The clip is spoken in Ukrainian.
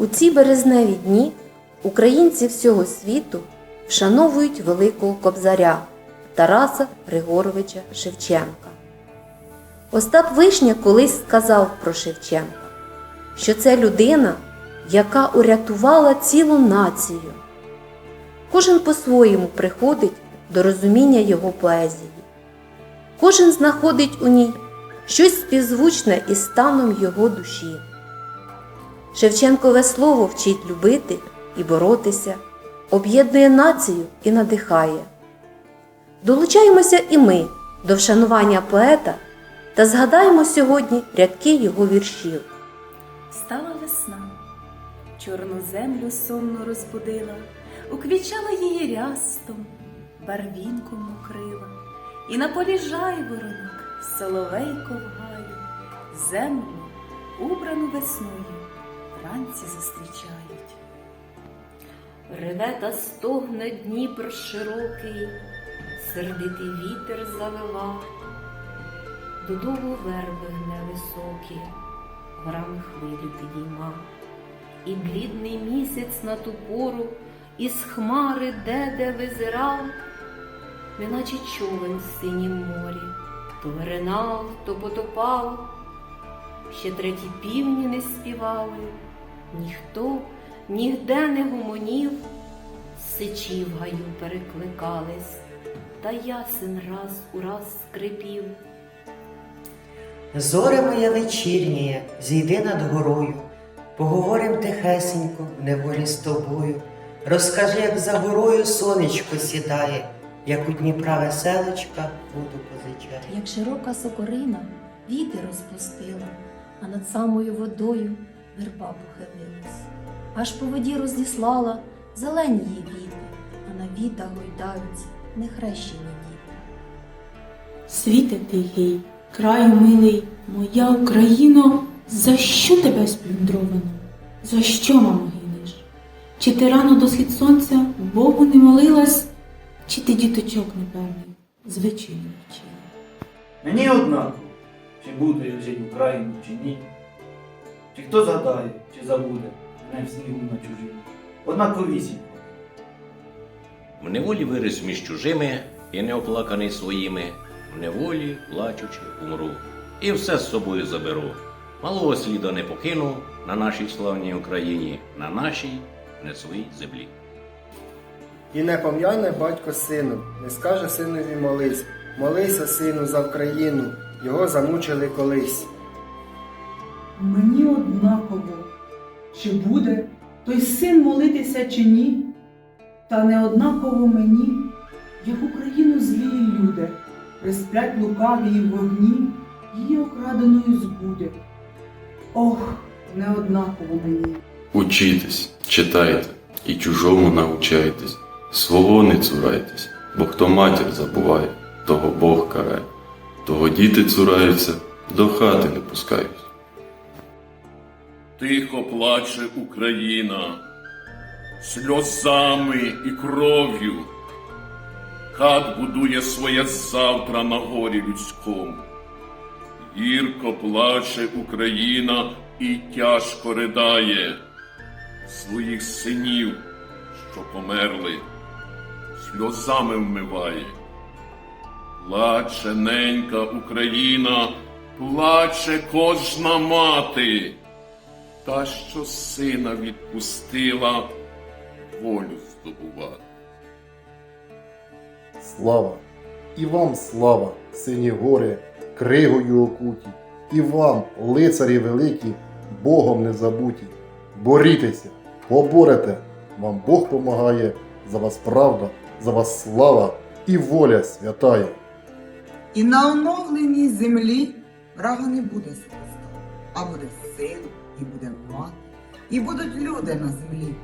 У ці березневі дні українці всього світу вшановують великого кобзаря Тараса Григоровича Шевченка. Остап Вишня колись сказав про Шевченка, що це людина, яка урятувала цілу націю. Кожен по-своєму приходить до розуміння його поезії. Кожен знаходить у ній щось співзвучне із станом його душі. Шевченкове слово вчить любити і боротися, об'єднує націю і надихає. Долучаємося і ми до вшанування поета та згадаємо сьогодні рядки його віршів. Стала весна, чорну землю сонно розбудила, уквічала її рястом, барвінком укрила, і на полі жайворонок соловейко в гаю, землю, убрану весною, вранці зустрічають. Реве та стогне Дніпр широкий, сердитий вітер завива, додолу верби гне високі, горами хвилі підійма, і блідний місяць на ту пору із хмари де-де визирав, неначе човен в синім морі, то виринав, то потопав, ще треті півні не співали, ніхто нігде не гомонів, сичі в гаю перекликались, та ясен раз у раз скрипів. Зоре моє вечірнє, зійди над горою, поговорим тихесенько в неволі з тобою. Розкажи, як за горою сонечко сідає, як у Дніпра веселочка воду позичає. як широка сокорина віти розпустила, а над самою водою верба похилилась. Аж по воді розіслала зелені її віти, а на вітах гойдаються нехрещені діти. Світе тихий, краю милий, моя Україно, за що тебе сплюндровано? За що, мамо, гинеш? Чи ти рано до схід сонця Богу не молилась, чи ти діточок, непевний, звичайно вчила? Мені однаково, чи буде я жити в Україні, чи ні. Чи хто згадає, чи забуде мене в снігу на чужині. Однаковісінько. В неволі виріс між чужими і неоплаканий своїми, в неволі, плачучи, умру, і все з собою заберу. Малого сліда не покину на нашій славній Україні, на нашій не своїй землі. І не пом'яне батько сину, не скаже синові молись. Молися, сину, за Україну, його замучили колись. Мені однаково, чи буде той син молитися чи ні, та не однаково мені, як Україну злії люди, присплять лукаві і вогні, її окраденою збуде. Ох, не однаково мені. Учітесь, читайте і чужому научайтесь, свого не цурайтесь, бо хто матір забуває, того Бог карає, того діти цураються, до хати не пускають. Тихо плаче Україна, сльозами і кров'ю. Хат будує своє завтра на горі людському. Гірко плаче Україна і тяжко ридає своїх синів, що померли, сльозами вмиває. Плаче ненька Україна, плаче кожна мати та, що сина відпустила волю здобувати. Слава! І вам слава, сині гори, кригою окуті, і вам, лицарі великі, Богом не забуті. Борітеся, поборете, вам Бог помагає, за вас правда, за вас слава і воля святая. І на оновленій землі врага не буде Христа, а буде син, і буде мати, і будуть люди на землі.